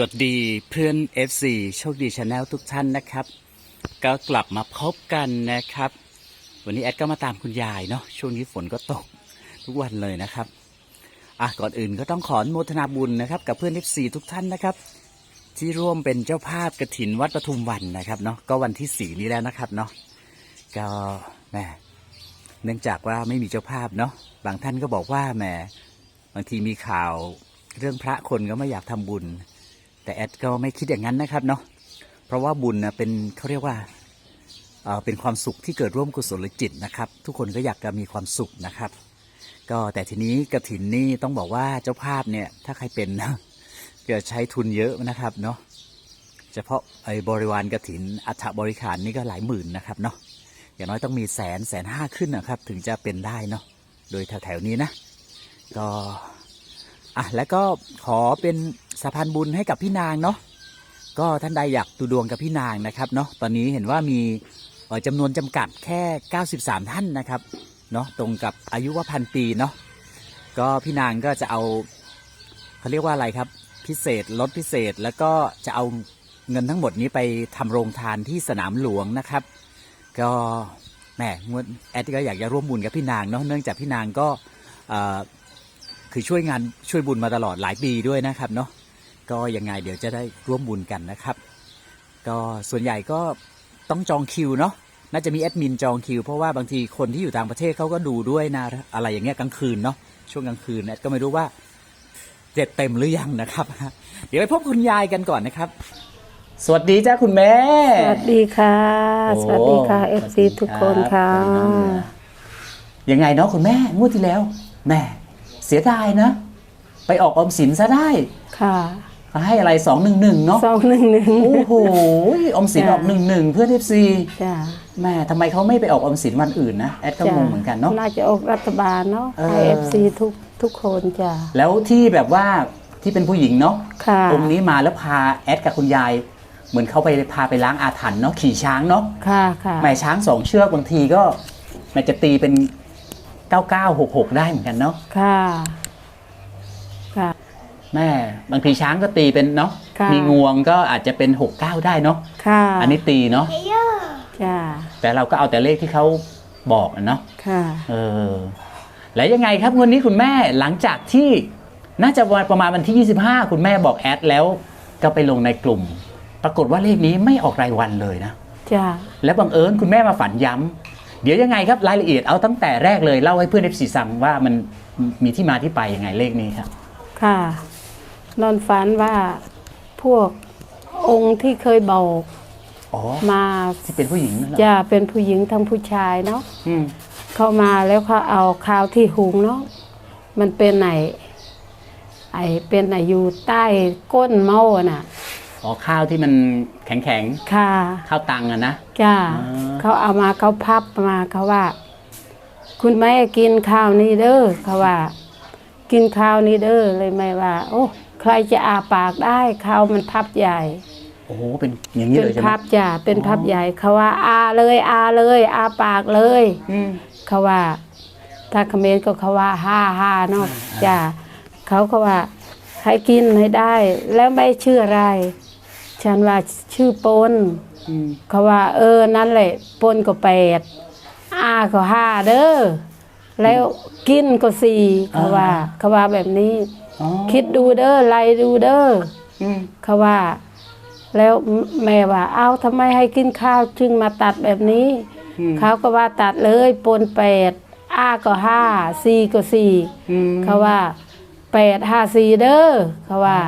สวัสดีเพื่อน FC โชคดีชาแนลทุกท่านนะครับ ก็กลับมาพบกันนะครับ วันนี้แอดก็มาตามคุณยายเนาะช่วงนี้ฝนก็ตกทุกวันเลยนะครับอะก่อนอื่นก็ต้องขออนุโมทนาบุญนะครับ กับเพื่อน FC ทุกท่านนะครับ ที่ร่วมเป็นเจ้าภาพกระถินวัดปทุมวันนะครับเนาะก็วันที่สี่นี้แล้วนะครับเนาะก็แหมเนื่องจากว่าไม่มีเจ้าภาพเนาะบางท่านก็บอกว่าแหมบางทีมีข่าวเรื่องพระคนก็ไม่อยากทำบุญ แต่แอดก็ไม่คิดอย่างนั้นนะครับเนาะเพราะว่าบุญนะเป็นเขาเรียกว่าเป็นความสุขที่เกิดร่วมกุศลจิตนะครับ ทุกคนก็อยากจะมีความสุขนะครับ ก็แต่ทีนี้กระถินนี่ต้องบอกว่าเจ้าภาพเนี่ยถ้าใครเป็นนะก็ใช้ทุนเยอะนะครับเนาะเฉพาะไอ้บริวารกระถินอัฐบริขารนี่ก็หลายหมื่นนะครับเนาะอย่างน้อยต้องมีแสนแสนห้าขึ้นนะครับ ถึงจะเป็นได้เนาะโดยแถวๆนี้นะ ก็ อะแล้วก็ขอเป็นสะพานบุญให้กับพี่นางเนาะก็ท่านใดอยากดูดวงกับพี่นางนะครับเนาะตอนนี้เห็นว่ามีเอ่อจำนวนจำกัดแค่ 93 ท่านนะครับเนาะตรงกับอายุว่าพันปีเนาะก็พี่นางก็จะเอาเขาเรียกว่าอะไรครับ พิเศษลดพิเศษแล้วก็จะเอาเงินทั้งหมดนี้ไปทำโรงทานที่สนามหลวงนะครับ ก็แหมงวดแอดก็อยากจะร่วมบุญกับพี่นางเนาะเนื่องจากพี่นางก็ คือช่วยงานช่วยบุญมาตลอดหลายปีด้วยนะครับเนาะก็ยังไงเดี๋ยวจะได้ร่วมบุญกันนะครับ ก็ส่วนใหญ่ก็ต้องจองคิวเนาะน่าจะมีแอดมินจองคิว เพราะว่าบางทีคนที่อยู่ต่างประเทศเขาก็ดูด้วยนะอะไรอย่างเงี้ยกลางคืนเนาะช่วงกลางคืนแอดก็ไม่รู้ว่าเจ็ดเต็มหรือยังนะครับ เดี๋ยวไปพบคุณยายกันก่อนนะครับ สวัสดีจ้าคุณแม่ สวัสดีค่ะโอ้สวัสดีค่ะสวั FC สดีทุกคนค่ะครับยังไงเนาะคุณแม่งวดที่แล้วแหม่ เสียดายนะ ไปออกออมสินซะได้ค่ะเขาให้อะไรสองหนึ่งหนึ่งเนาะสองหนึ่งหนึ่ง โอ้โหออมสินจ้ะออกหนึ่งหนึ่งเพื่อนเอฟซีจ้ะแม่ทำไมเขาไม่ไปออกออมสินวันอื่นนะแอดก็งงเหมือนกันเนาะน่าจะออกรัฐบาลเนาะเออให้ FC ทุกทุกคนจ้ะแล้วที่แบบว่าที่เป็นผู้หญิงเนาะค่ะองค์นี้มาแล้วพาแอดกับคุณยาย เหมือนเขาไปพาไปล้างอาถรรพ์เนาะขี่ช้างเนาะค่ะค่ะแม่ช้างสองเชือกบางทีก็แม่จะตีเป็น 9966 ได้เหมือนกันเนาะค่ะ ค่ะ แม่บางทีช้างก็ตีเป็นเนาะค่ะ มีงวงก็อาจจะเป็น 69 ได้เนาะค่ะอันนี้ตีเนาะจ้ะแต่เราก็เอาแต่เลขที่เขาบอกอะเนาะ ค่ะ เออแล้วยังไงครับวันนี้คุณแม่หลังจากที่น่าจะวันประมาณวันที่ 25 คุณแม่บอกแอดแล้ว ก็ไปลงในกลุ่ม ปรากฏว่าเลขนี้ไม่ออกรายวันเลยนะ จ้ะและบังเอิญคุณแม่มาฝันย้ำ เดี๋ยวยังไงครับรายละเอียดเอาตั้งแต่แรกเลยเล่าให้เพื่อนเอฟซีฟังว่ามันมีที่มาที่ไปยังไงเลขนี้ครับ ค่ะ นอนฝันว่าพวกองค์ที่เคยบอกอ๋อมาที่เป็นผู้หญิงนั่นเหรอจะเป็นผู้หญิงทั้งผู้ชายเนาะอืมเข้ามาแล้วเขาเอาข้าวที่หุงเนาะมันเป็นไหนไอเป็นไหนอยู่ใต้ก้นหม้อน่ะ อ๋อข้าวที่มันแข็งแข็งค่ะๆข้าวตังอะนะจ้าอ่าเขาเอามาเขาพับมาเขาว่า คุณแม่กินข้าวนี้เด้อเขาว่า กินข้าวนี้เด้อเลยแม่ว่า โอ้ใครจะอาปากได้ข้าวมันพับใหญ่โอ้โหเป็นอย่างนี้เป็เลนยใช่ไหมพับจ้าเป็นอ๋อพับใหญ่เขาว่าอาเลยอาเลย อาปากเลยอืมเขาว่า ถ้าเขมรก็เขาว่าห้าห้าเนาะจ้าเขาก็ว่าให้กินให้ได้ แล้วไม่ชื่ออะไร ฉันว่าชื่อปนอืมเขาว่า เออนั่นแหละปนก็แปดอาก็ห้าเด้อแล้วกินก็สี่เขาว่าเขาว่าแบบนี้อ๋อคิดดูเด้อไล่ดูเด้ออืมเขาว่า แล้วแม่ว่า เอ้าทำไมให้กินข้าวจึงมาตัดแบบนี้อืมเขาก็ว่าตัดเลยปนแปดอาก็ห้าสี่ก็สี่อืมเขาว่าแปดห้าสี่เด้อเขาว่า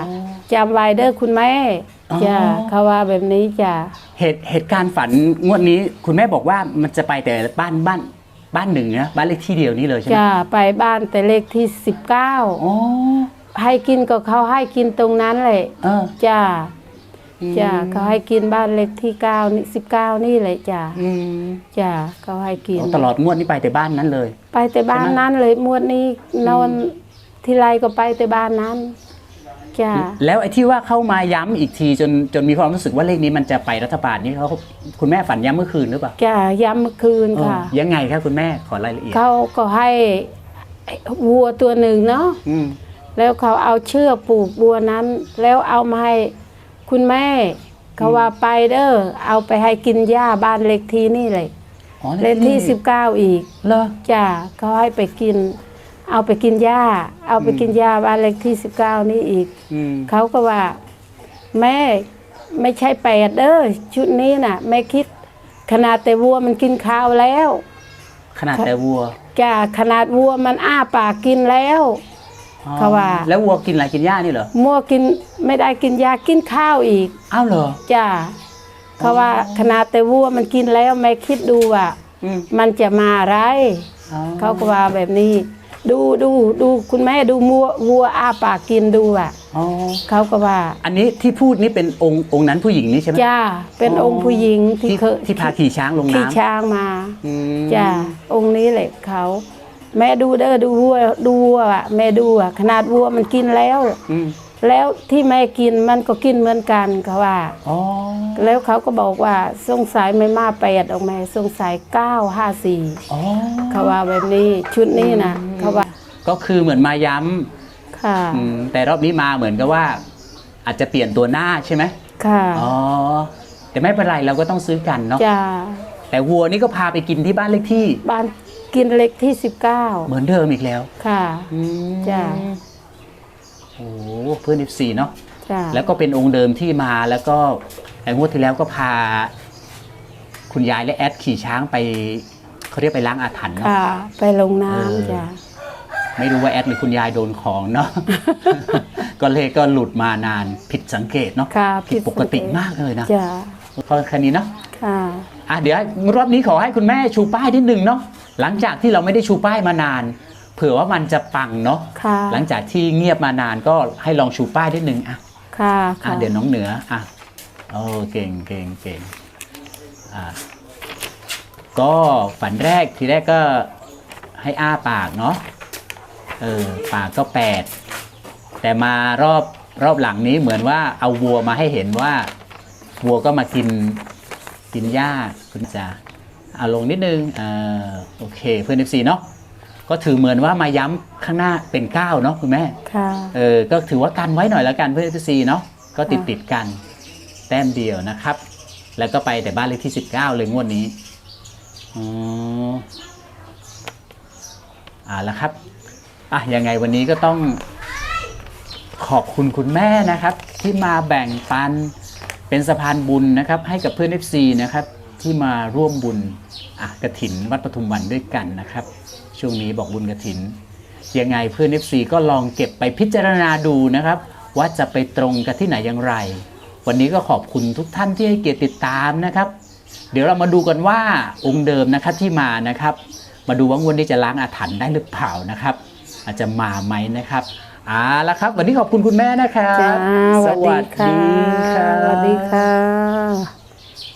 จำไว้เด้อคุณแม่อ๋อ จ้ะเขาว่าแบบนี้จ้ะเหตุเหตุการณ์ฝันงวดนี้ คุณแม่บอกว่ามันจะไปแต่บ้านบ้านบ้านหนึ่งนะบ้านเลขที่เดียวนี้เลยใช่ไหมจ้ะไปบ้านแต่เลขที่สิบเก้าอ๋อให้กินก็เขาให้กินตรงนั้นเลยเออจ้ะอืมจ้ะเขาให้กินบ้านเลขที่เก้านี่สิบเก้านี่เลยจ้ะอืมจ้ะเขาให้กินตลอดงวดนี้ไปแต่บ้านนั้นเลย ไปแต่บ้านใช่ไหมนั้นเลยมวดนี้นอนทีไรก็ไปแต่บ้านนั้น จ้ะแล้วไอ้ที่ว่าเข้ามาย้ำอีกทีจนจนมีความรู้สึกว่าเลขนี้มันจะไปรัฐบาลนี่เขาคุณแม่ฝันย้ำเมื่อคืนหรือเปล่าจ้ะย้ำเมื่อคืนค่ะเออยังไงครับคุณแม่ขอรายละเอียดเขาก็ให้วัวตัวหนึ่งเนาะอืมแล้วเขาเอาเชือกปลูกบัวนั้น แล้วเอามาให้คุณแม่เขาว่าไปเด้อเอาไปให้กินหญ้าบ้านเล็กที่นี่เลยอ๋อเลขที่สิบเก้าอีกเหรอจ้าเขาให้ไปกิน เอาไปกินหญ้าเอาไปกินหญ้าบ้านเล็กที่สิบเก้านี่อีกอืมเขาก็ว่า แม่ไม่ใช่แปดเด้อชุดนี้น่ะแม่คิดขนาดแต่วัวมันกินข้าวแล้วขนาดแต่วัวจ้าขนาดวัวมันอ้าปากกินแล้ว อ๋อเขาว่า แล้ววัวกินอะไรกินหญ้านี่เหรอมั่วกินไม่ได้กินยากินข้าวอีก อ้าวเหรอ จ้าเขาว่าขนาดแต่วัวมันกินแล้วแม่คิดดูว่า อืมมันจะมาอะไร อ๋อเขาก็ว่าแบบนี้ ดูดูดูคุณแม่ดูมัววัวอ้าปากกินดูอะอ๋อเขาก็ว่า อันนี้ที่พูดนี่เป็นองค์องค์นั้นผู้หญิงนี่ใช่ไหมจ้าเป็นอ๋อองค์ผู้หญิงที่ที่เคยที่พาขี่ช้างลงขี่น้ำช้างมาอืมจ้าองค์นี้แหละเขาแม่ดูเด้อดูวัวดูวัวอะแม่ดูอะขนาดวัวมันกินแล้ว อืม แล้วที่แม่กินมันก็กินเหมือนกันเขาว่าอ๋อแล้วเขาก็บอกว่าสงสัยไม่มาแปดออกมาสงสัยเก้าห้าสี่อ๋อเขาว่าแบบนี้ชุดนี้นะเขาว่า ก็คือเหมือนมาย้ำค่ะอืมแต่รอบนี้มาเหมือนกับว่า อาจจะเปลี่ยนตัวหน้าใช่ไหมค่ะอ๋อแต่ไม่เป็นไรเราก็ต้องซื้อกันเนาะจ้าแต่วัวนี่ก็พาไปกินที่บ้านเลขที่ บ้านกินเล็กที่สิบเก้าเหมือนเดิมอีกแล้ว ค่ะอืมจ้ะ โอ้เพื่อน F4 เนาะจ้าแล้วก็เป็นองค์เดิมที่มาแล้วก็ไอ้งวดที่แล้วก็พา คุณยายและแอดขี่ช้างไปเขาเรียกไปล้างอาถรรพ์เนาะ ค่ะ ไปลงเออน้ำจ้าไม่รู้ว่าแอดหรือคุณยายโดนของเนาะ ก็เลยก็หลุดมานานผิดสังเกตเนาะค่ะผิดปกติมากเลยนะจ้าพอแค่นี้เนาะค่ะ อะเดี๋ยวรอบนี้ขอให้คุณแม่ชูป้ายนิดนึงเนาะหลังจากที่เราไม่ได้ชูป้ายมานานเผื่อว่ามันจะปังเนาะค่ะหลังจากที่เงียบมานานก็ให้ลองชูป้ายนิดนึงอะค่ะอะค่ะเดี๋ยวน้องเหนืออะโอ้เก่งเก่งเก่งอะก็ฝันแรกทีแรกก็ให้อ้าปากเนาะเออปากก็แปดแต่มารอบรอบหลังนี้เหมือนว่าเอาวัวมาให้เห็นว่า วัวก็มากินกินหญ้าคุณจ๋าเอาลงนิดนึงเออโอเคเพื่อน FC เนาะ ก็ถือเหมือนว่ามาย้ำข้างหน้าเป็น9เนาะคุณแม่ค่ะเออก็ถือว่ากันไว้หน่อยแล้วกันเพื่อน FC เนาะก็ติดค่ะติดกัน แต้มเดียวนะครับ แล้วก็ไปแต่บ้านเลขที่19เลยงวดนี้อ๋ออ่าแล้วครับอะยังไงวันนี้ก็ต้องขอบคุณคุณแม่นะครับ ที่มาแบ่งปันเป็นสะพานบุญนะครับ ให้กับเพื่อน FC นะครับ ที่มาร่วมบุญอะกระถินวัดปทุมวันด้วยกันนะครับ ช่วงนี้บอกบุญกระถิน ยังไงเพื่อน FC ก็ลองเก็บไปพิจารณาดูนะครับ ว่าจะไปตรงกันที่ไหนอย่างไร วันนี้ก็ขอบคุณทุกท่านที่ให้เกียรติติดตามนะครับ เดี๋ยวเรามาดูกันว่าองค์เดิมนะครับที่มานะครับ มาดูว่างวดนี้จะล้างอาถรรพ์ได้หรือเปล่านะครับ อาจจะมาไหมนะครับเอาละครับ วันนี้ขอบคุณคุณแม่นะครับ จ้าสวัสดีค่ะรับสวัสดีค่ะ